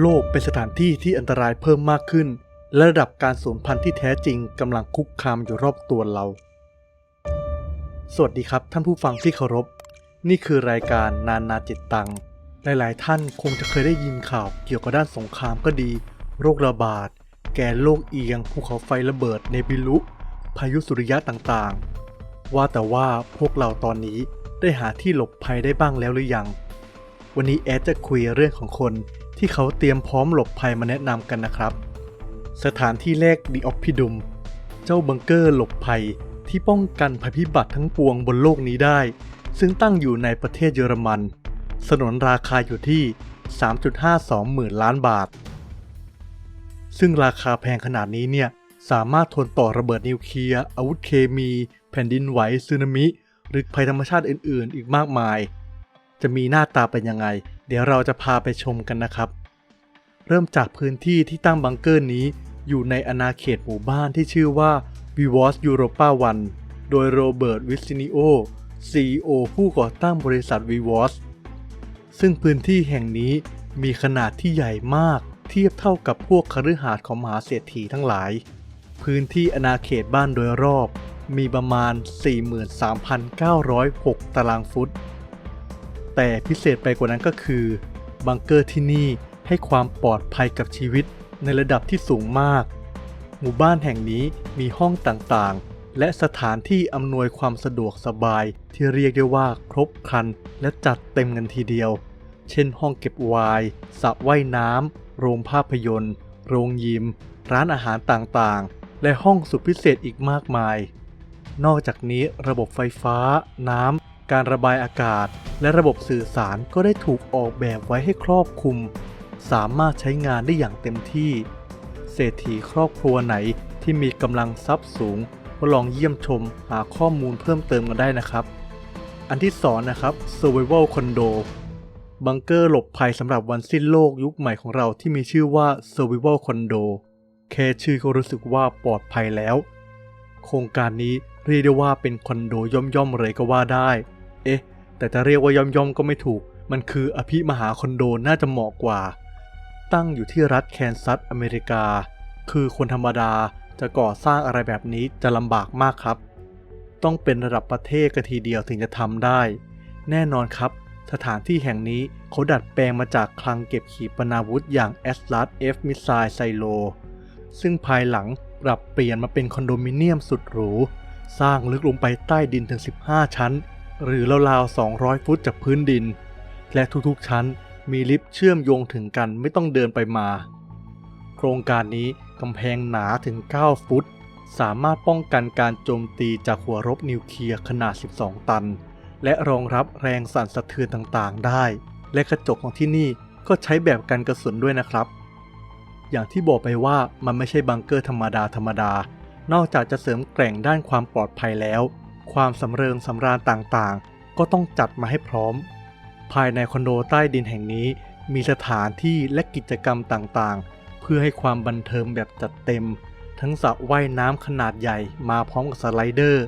โลกเป็นสถานที่ที่อันตรายเพิ่มมากขึ้น และระดับการสูญพันธุ์ที่แท้จริงกำลังคุกคามอยู่รอบตัวเรา สวัสดีครับท่านผู้ฟังที่เคารพ นี่คือรายการนานาจิตตัง หลาย ๆ ท่านคงจะเคยได้ยินข่าวเกี่ยวกับด้านสงครามก็ดี โรคระบาด แกนโลกเอียง ภูเขาไฟระเบิดเนบิลุ พายุสุริยะต่าง ๆ ว่าแต่ว่าพวกเราตอนนี้ได้หาที่หลบภัยได้บ้างแล้วหรือยัง วันนี้แอดจะคุยเรื่องของคนที่เขาเตรียมพร้อมหลบภัยมาแนะนำกันนะครับ สถานที่แรกดีออฟพิดุม เจ้าบังเกอร์หลบภัยที่ป้องกันภัยพิบัติทั้งปวงบนโลกนี้ได้ ซึ่งตั้งอยู่ในประเทศเยอรมัน สนนราคาอยู่ที่ 3.52 หมื่นล้านบาท ซึ่งราคาแพงขนาดนี้เนี่ยสามารถทนต่อระเบิดนิวเคลียร์อาวุธเคมี แผ่นดินไหวสึนามิ หรือภัยธรรมชาติอื่น ๆ อีกมากมาย จะมีหน้าตาเป็นยังไง เดี๋ยวเราจะพาไปชมกันนะครับ เริ่มจากพื้นที่ที่ตั้งบังเกอร์นี้ อยู่ในอาณาเขตหมู่บ้านที่ชื่อว่า v i v o s Europa One โดยโรเบิร์ตวิสซินิโอ CEO ผู้ก่อตั้งบริษัท v i v o s ซึ่งพื้นที่แห่งนี้มีขนาดที่ใหญ่มาก เทียบเท่ากับพวกคฤหาสน์ของมหาเศรษฐีทั้งหลาย พื้นที่อาณาเขตบ้านโดยรอบ มีประมาณ 43,906 ตารางฟุต แต่พิเศษไปกว่านั้นก็คือ บังเกอร์ที่นี่ให้ความปลอดภัยกับชีวิตในระดับที่สูงมาก หมู่บ้านแห่งนี้มีห้องต่างๆ และสถานที่อำนวยความสะดวกสบายที่เรียกได้ว่าครบครันและจัดเต็มกันทีเดียว เช่นห้องเก็บไวน์สระว่ายน้ำโรงภาพยนตร์ โรงยิม ร้านอาหารต่างๆ และห้องสุดพิเศษอีกมากมาย นอกจากนี้ระบบไฟฟ้า น้ำ การระบายอากาศ และระบบสื่อสารก็ได้ถูกออกแบบไว้ให้ครอบคลุม สามารถใช้งานได้อย่างเต็มที่ เศรษฐีครอบครัวไหนที่มีกำลังทรัพย์สูงก็ลองเยี่ยมชมหาข้อมูลเพิ่มเติมกันได้นะครับ อันที่สองนะครับ Survival Condo บังเกอร์หลบภัยสำหรับวันสิ้นโลกยุคใหม่ของเราที่มีชื่อว่า Survival Condo แค่ชื่อก็รู้สึกว่าปลอดภัยแล้ว โครงการนี้เรียกได้ว่าเป็นคอนโดย่อมๆเลยก็ว่าได้ เอ๊ะ แต่จะเรียกว่าย่อมๆก็ไม่ถูก มันคืออภิมหาคอนโดน่าจะเหมาะกว่า ตั้งอยู่ที่รัฐแคนซัสอเมริกา คือคนธรรมดาจะก่อสร้างอะไรแบบนี้จะลำบากมากครับ ต้องเป็นระดับประเทศกันทีเดียวถึงจะทำได้ แน่นอนครับ สถานที่แห่งนี้เขาดัดแปลงมาจากคลังเก็บขีปนาวุธอย่าง a s l a s F Missile Silo ซึ่งภายหลังปรับเปลี่ยนมาเป็นคอนโดมิเนียมสุดหรู สร้างลึกลงไปใต้ดินถึง 15 ชั้น หรือราวๆ200 ฟุตจากพื้นดิน และทุกๆชั้นมีลิฟต์เชื่อมโยงถึงกันไม่ต้องเดินไปมา โครงการนี้กำแพงหนาถึง 9 ฟุต สามารถป้องกันการโจมตีจากหัวรบนิวเคลียร์ขนาด 12 ตัน และรองรับแรงสั่นสะเทือนต่างๆ ได้ และกระจกของที่นี่ก็ใช้แบบกันกระสุนด้วยนะครับ อย่างที่บอกไปว่ามันไม่ใช่บังเกอร์ธรรมดาธรรมดานอกจากจะเสริมแกร่งด้านความปลอดภัยแล้ว ความสำเริงสำราญต่างๆ ก็ต้องจัดมาให้พร้อม ภายในคอนโดใต้ดินแห่งนี้ มีสถานที่และกิจกรรมต่างๆ เพื่อให้ความบันเทิงแบบจัดเต็ม ทั้งสระว่ายน้ำขนาดใหญ่มาพร้อมกับสไลเดอร์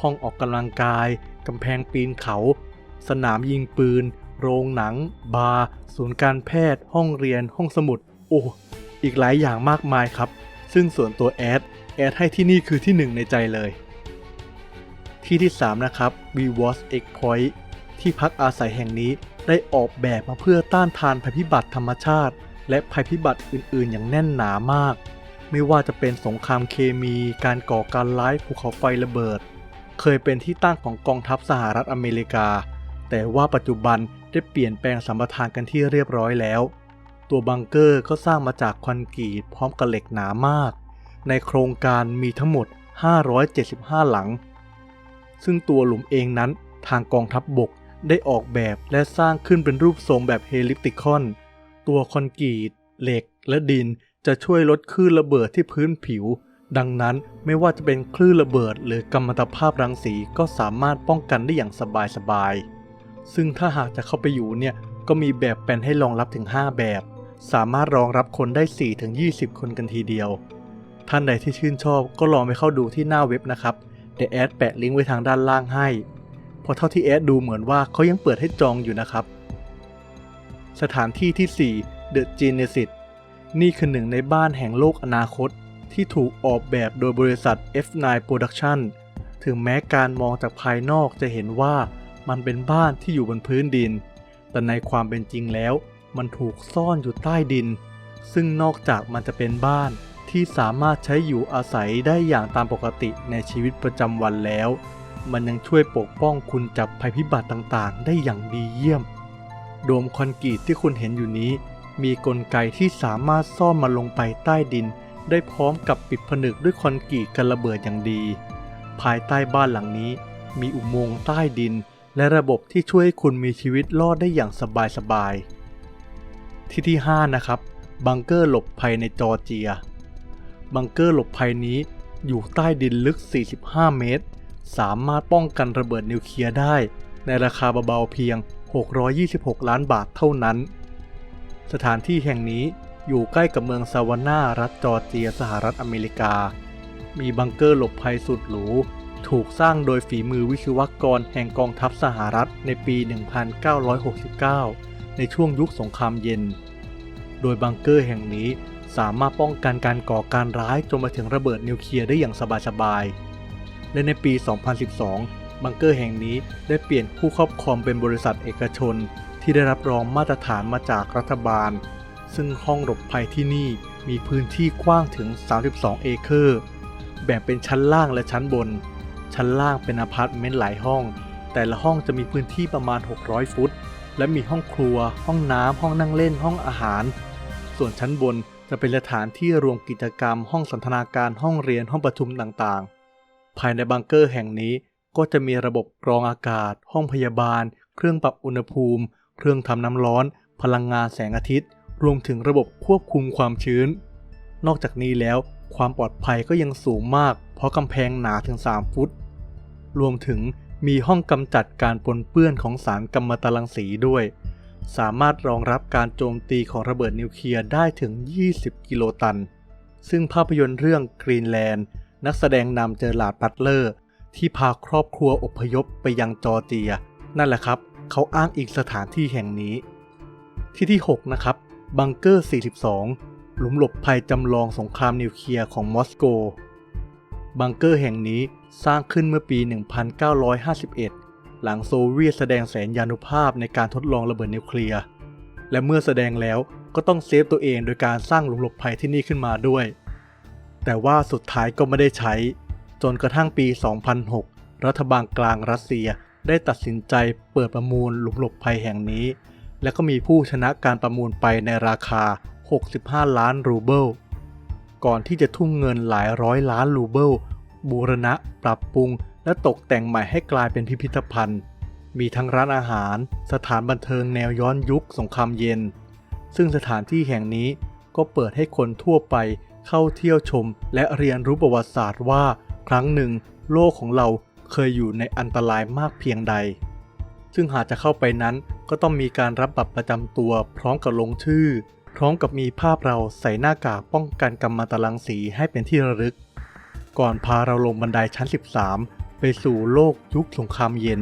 ห้องออกกำลังกายกำแพงปีนเขา สนามยิงปืน โรงหนัง บาร์ศูนย์การแพทย์ ห้องเรียน ห้องสมุด โอ้อีกหลายอย่างมากมายครับ ซึ่งส่วนตัวแอดแอดให้ที่นี่คือที่หนึ่งในใจเลย ที่ที่ 3 นะครับ v w a s X Point ที่พักอาศัยแห่งนี้ได้ออกแบบมาเพื่อต้านทานภัยพิบัติธรรมชาติ และภัยพิบัติอื่นๆ อย่างแน่นหนามาก ไม่ว่าจะเป็นสงครามเคมี การก่อการร้ายภูเขาไฟระเบิด เคยเป็นที่ตั้งของกองทัพสหรัฐอเมริกา แต่ว่าปัจจุบันได้เปลี่ยนแปลงสัมปทานกันที่เรียบร้อยแล้ว ตัวบังเกอร์ก็สร้างมาจากคอนกรีตพร้อมกับเหล็กหนามาก ในโครงการมีทั้งหมด 575 หลัง ซึ่งตัวหลุมเองนั้นทางกองทัพบบกได้ออกแบบและสร้างขึ้นเป็นรูปทรงแบบเฮลิปติคอน ตัวคอนกรีต เหล็ก และดินจะช่วยลดคลื่นระเบิดที่พื้นผิว ดังนั้นไม่ว่าจะเป็นคลื่นระเบิดหรือกัมมันตภาพรังสีก็สามารถป้องกันได้อย่างสบายๆ ซึ่งถ้าหากจะเข้าไปอยู่เนี่ยก็มีแบบแปลนให้รองรับถึง 5 แบบ สามารถรองรับคนได้ 4-20 คนกันทีเดียว ท่านใดที่ชื่นชอบก็ลองไปเข้าดูที่หน้าเว็บนะครับ ดี๋ยวแอดแปะลิงก์ไว้ทางด้านล่างให้ เพราะเท่าที่แอดดูเหมือนว่าเขายังเปิดให้จองอยู่นะครับ สถานที่ที่ The Genesis นี่คือหนึ่งในบ้านแห่งโลกอนาคต ที่ถูกออกแบบโดยบริษัท F9 Production ถึงแม้การมองจากภายนอกจะเห็นว่ามันเป็นบ้านที่อยู่บนพื้นดิน แต่ในความเป็นจริงแล้ว มันถูกซ่อนอยู่ใต้ดิน ซึ่งนอกจากมันจะเป็นบ้าน ที่สามารถใช้อยู่อาศัยได้อย่างตามปกติในชีวิตประจำวันแล้ว มันยังช่วยปกป้องคุณจากภัยพิบัติต่างๆ ได้อย่างดีเยี่ยม โดมคอนกรีตที่คุณเห็นอยู่นี้ มีกลไกที่สามารถซ่อนมันลงไปใต้ดิน ได้พร้อมกับปิดผนึกด้วยคอนกรีตกันระเบิดอย่างดี ภายใต้บ้านหลังนี้ มีอุโมงค์ใต้ดิน และระบบที่ช่วยให้คุณมีชีวิตรอดได้อย่างสบายๆที่ที่ 5 นะครับ บังเกอร์หลบภัยในจอร์เจีย บังเกอร์หลบภัยนี้อยู่ใต้ดินลึก 45 เมตร สามารถป้องกันระเบิดนิวเคลียร์ได้ ในราคาเบาๆเพียง 626 ล้านบาทเท่านั้น สถานที่แห่งนี้อยู่ใกล้กับเมืองซาวาน่ารัฐจอร์เจียสหรัฐอเมริกา มีบังเกอร์หลบภัยสุดหรู ถูกสร้างโดยฝีมือวิศวกรแห่งกองทัพสหรัฐในปี 1969 ในช่วงยุคสงครามเย็น โดยบังเกอร์แห่งนี้ สามารถป้องกันการก่อการร้ายจนมาถึงระเบิดนิวเคลียร์ได้อย่างสบายๆ และในปี 2012 บังเกอร์แห่งนี้ได้เปลี่ยนผู้ครอบครองเป็นบริษัทเอกชน ที่ได้รับรองมาตรฐานมาจากรัฐบาล ซึ่งห้องหลบภัยที่นี่มีพื้นที่กว้างถึง 32 เอเคอร์ แบ่งเป็นชั้นล่างและชั้นบน ชั้นล่างเป็นอพาร์ตเมนต์หลายห้อง แต่ละห้องจะมีพื้นที่ประมาณ 600 ฟุต และมีห้องครัว ห้องน้ำห้องนั่งเล่น ห้องอาหาร ส่วนชั้นบน จะเป็นสถานที่รวมกิจกรรมห้องสันทนาการห้องเรียนห้องประชุมต่างๆ ภายในบังเกอร์แห่งนี้ก็จะมีระบบกรองอากาศ ห้องพยาบาล เครื่องปรับอุณหภูมิ เครื่องทำน้ำร้อน พลังงานแสงอาทิตย์ รวมถึงระบบควบคุมความชื้น นอกจากนี้แล้วความปลอดภัยก็ยังสูงมาก เพราะกำแพงหนาถึง 3 ฟุต รวมถึงมีห้องกำจัดการปนเปื้อนของสารกัมมันตรังสีด้วย สามารถรองรับการโจมตีของระเบิดนิวเคลียร์ได้ถึง 20 กิโลตัน ซึ่งภาพยนตร์เรื่องกรีนแลนด์นักแสดงนำเจอหลาดบัตเลอร์ ที่พาครอบครัวอพยพไปยังจอร์เจีย นั่นแหละครับ เขาอ้างอิงสถานที่แห่งนี้ ที่ที่ 6 นะครับ บังเกอร์ 42 หลุมหลบภัยจำลองสงครามนิวเคลียร์ของมอสโก บังเกอร์แห่งนี้สร้างขึ้นเมื่อปี 1951 หลังโซเวียตแสดงแสนยานุภาพในการทดลองระเบิดนิวเคลียร์ และเมื่อแสดงแล้วก็ต้องเซฟตัวเองโดยการสร้างหลุมหลบภัยที่นี่ขึ้นมาด้วย แต่ว่าสุดท้ายก็ไม่ได้ใช้ จนกระทั่งปี 2006 รัฐบาลกลางรัสเซียได้ตัดสินใจเปิดประมูลหลุมหลบภัยแห่งนี้ และก็มีผู้ชนะการประมูลไปในราคา 65 ล้านรูเบิล ก่อนที่จะทุ่มเงินหลายร้อยล้านรูเบิลบูรณะ ปรับปรุง และตกแต่งใหม่ให้กลายเป็นพิพิธภัณฑ์ มีทั้งร้านอาหาร สถานบันเทิงแนวย้อนยุคสงครามเย็น ซึ่งสถานที่แห่งนี้ก็เปิดให้คนทั่วไปเข้าเที่ยวชม และเรียนรู้ประวัติศาสตร์ว่า ครั้งหนึ่ง โลกของเราเคยอยู่ในอันตรายมากเพียงใด ซึ่งหากจะเข้าไปนั้นก็ต้องมีการรับบัตรประจำตัวพร้อมกับลงชื่อ พร้อมกับมีภาพเราใส่หน้ากากป้องกันกัมมันตรังสีให้เป็นที่ระลึก ก่อนพาเราลงบันไดชั้น 13 ไปสู่โลกยุคสงครามเย็น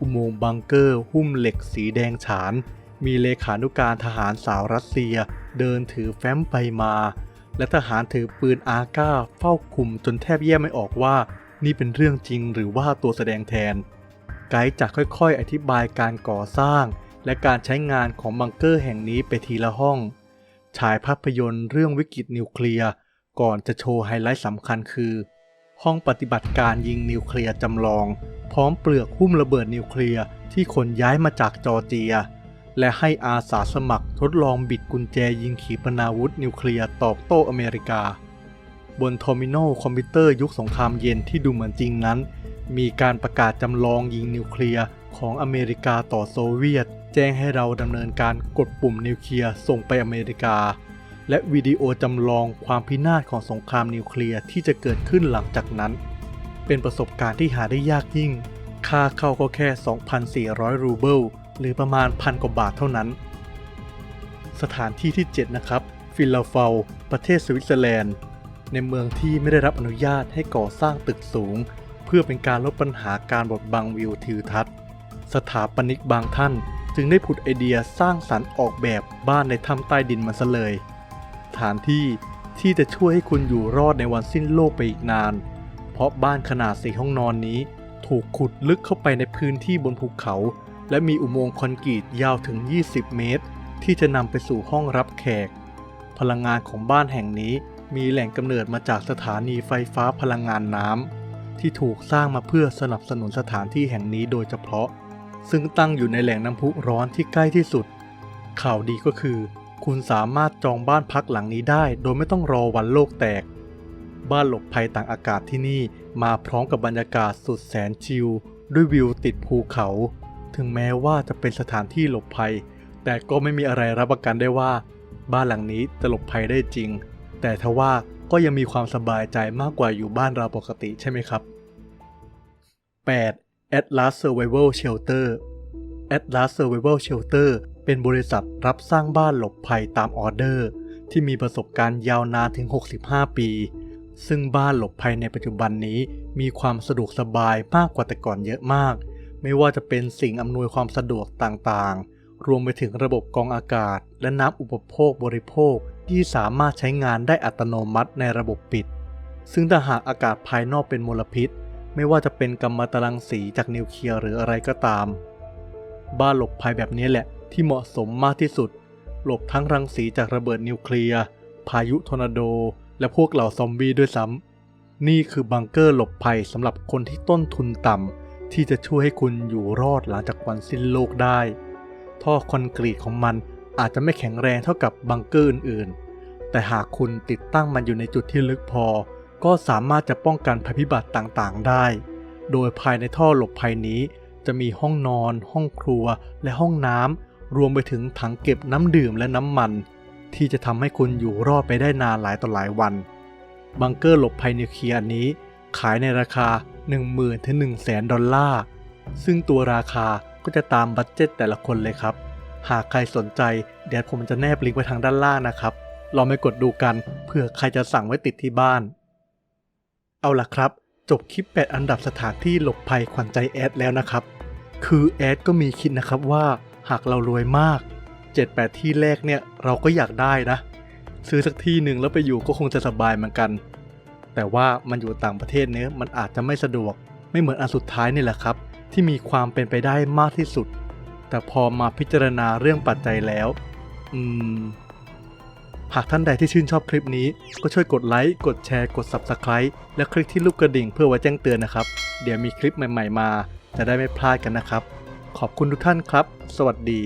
อุโมงค์บังเกอร์หุ้มเหล็กสีแดงฉาน มีเลขานุการทหารสาวรัสเซีย เดินถือแฟ้มไปมา และทหารถือปืนอาก้าเฝ้าคุมจนแทบแยกไม่ออกว่า นี่เป็นเรื่องจริงหรือว่าตัวแสดงแทน ไกด์จะค่อยๆ อธิบายการก่อสร้าง และการใช้งานของบังเกอร์แห่งนี้ไปทีละห้อง ฉายภาพยนตร์เรื่องวิกฤตนิวเคลียร์ก่อนจะโชว์ไฮไลท์สำคัญคือ ห้องปฏิบัติการยิงนิวเคลียร์จำลอง พร้อมเปลือกหุ้มระเบิดนิวเคลียร์ที่ขนย้ายมาจากจอร์เจีย และให้อาสาสมัครทดลองบิดกุญแจยิงขีปนาวุธนิวเคลียร์ตอบโต้อเมริกา บนทอร์มินอลคอมพิวเตอร์ยุคสงครามเย็นที่ดูเหมือนจริงนั้น มีการประกาศจำลองยิงนิวเคลียร์ของอเมริกาต่อโซเวียต แจ้งให้เราดำเนินการกดปุ่มนิวเคลียร์ส่งไปอเมริกา และวิดีโอจำลองความพินาศของสงครามนิวเคลียร์ที่จะเกิดขึ้นหลังจากนั้น เป็นประสบการณ์ที่หาได้ยากยิ่ง ค่าเข้าก็แค่ 2,400 รูเบิล หรือประมาณพันกว่าบาทเท่านั้น สถานที่ที่ 7 นะครับ ฟิลาเฟล ประเทศสวิตเซอร์แลนด์ ในเมืองที่ไม่ได้รับอนุญาตให้ก่อสร้างตึกสูง เพื่อเป็นการลดปัญหาการบดบังวิวทิวทัศน์ สถาปนิกบางท่าน จึงได้ผุดไอเดียสร้างสรรค์ออกแบบบ้านในถ้ำใต้ดินมาซะเลย ถานที่ที่จะช่วยให้คุณอยู่รอดในวันสิ้นโลกไปอีกนาน เพราะบ้านขนาดสี่ห้องนอนนี้ ถูกขุดลึกเข้าไปในพื้นที่บนภูเขา และมีอุโมงค์คอนกรีตยาวถึง 20 เมตร ที่จะนำไปสู่ห้องรับแขก พลังงานของบ้านแห่งนี้มีแหล่งกำเนิดมาจากสถานีไฟฟ้าพลังงานน้ำที่ถูกสร้างมาเพื่อสนับสนุนสถานที่แห่งนี้โดยเฉพาะ ซึ่งตั้งอยู่ในแหล่งน้ำพุร้อนที่ใกล้ที่สุด ข่าวดีก็คือ คุณสามารถจองบ้านพักหลังนี้ได้โดยไม่ต้องรอวันโลกแตก บ้านหลบภัยต่างอากาศที่นี่มาพร้อมกับบรรยากาศสุดแสนชิลด้วยวิวติดภูเขา ถึงแม้ว่าจะเป็นสถานที่หลบภัย แต่ก็ไม่มีอะไรรับประกันได้ว่า บ้านหลังนี้จะหลบภัยได้จริง แต่ทว่าก็ยังมีความสบายใจมากกว่าอยู่บ้านเราปกติใช่ไหมครับ 8. Atlas Survival Shelter Atlas Survival Shelter เป็นบริษัทรับสร้างบ้านหลบภัยตามออเดอร์ ที่มีประสบการณ์ยาวนานถึง 65 ปี ซึ่งบ้านหลบภัยในปัจจุบันนี้มีความสะดวกสบายมากกว่าแต่ก่อนเยอะมาก ไม่ว่าจะเป็นสิ่งอำนวยความสะดวกต่างๆ รวมไปถึงระบบกองอากาศ และน้ำอุปโภคบริโภคที่สามารถใช้งานได้อัตโนมัติในระบบปิด ซึ่งถ้าหากอากาศภายนอกเป็นมลพิษ ไม่ว่าจะเป็นกัมมันตรังสีจากนิวเคลียร์หรืออะไรก็ตาม บ้านหลบภัยแบบนี้แหละ ที่เหมาะสมมากที่สุด หลบทั้งรังสีจากระเบิดนิวเคลียร์ พายุทอร์นาโด และพวกเหล่าซอมบี้ด้วยซ้ำนี่คือบังเกอร์หลบภัยสำหรับคนที่ต้นทุนต่ำที่จะช่วยให้คุณอยู่รอดหลังจากวันสิ้นโลกได้ ท่อคอนกรีตของมันอาจจะไม่แข็งแรงเท่ากับบังเกอร์อื่นๆ แต่หากคุณติดตั้งมันอยู่ในจุดที่ลึกพอ ก็สามารถจะป้องกันภัยพิบัติต่างๆ ได้ โดยภายในท่อหลบภัยนี้ จะมีห้องนอน ห้องครัว และห้องน้ำรวมไปถึงถังเก็บน้ำดื่มและน้ำมัน ที่จะทำให้คุณอยู่รอดไปได้นานหลายต่อหลายวัน บังเกอร์หลบภัยนิวเคลียร์นี้ ขายในราคา 10,000ถึง1 0 0 0 0 0 ดอลลาร์ ซึ่งตัวราคาก็จะตามบัตเจ็ตแต่ละคนเลยครับ หากใครสนใจ เดี๋ยวผมจะแนบลิงก์ไว้ทางด้านล่างนะครับลองไปกดดูกันเผื่อใครจะสั่งไว้ติดที่บ้าน เอาล่ะครับ จบคลิป 8 อันดับสถานที่หลบภัยขวัญใจแอดแล้วนะครับ คือแอดก็มีคิดนะครับว่าหากเรารวยมาก 7-8 ที่แรกเนี่ยเราก็อยากได้นะ ซื้อสักที่หนึ่งแล้วไปอยู่ก็คงจะสบายเหมือนกัน แต่ว่ามันอยู่ต่างประเทศเนี้ยมันอาจจะไม่สะดวก ไม่เหมือนอันสุดท้ายนี่แหละครับ ที่มีความเป็นไปได้มากที่สุด แต่พอมาพิจารณาเรื่องปัจจัยแล้ว อืม หากท่านใดที่ชื่นชอบคลิปนี้ ก็ช่วยกดไลค์กดแชร์กด Subscribe และคลิกที่ลูกกระดิ่งเพื่อไว้แจ้งเตือนนะครับ เดี๋ยวมีคลิปใหม่ ๆ มา จะได้ไม่พลาดกันนะครับ ขอบคุณทุกท่านครับ สวัสดี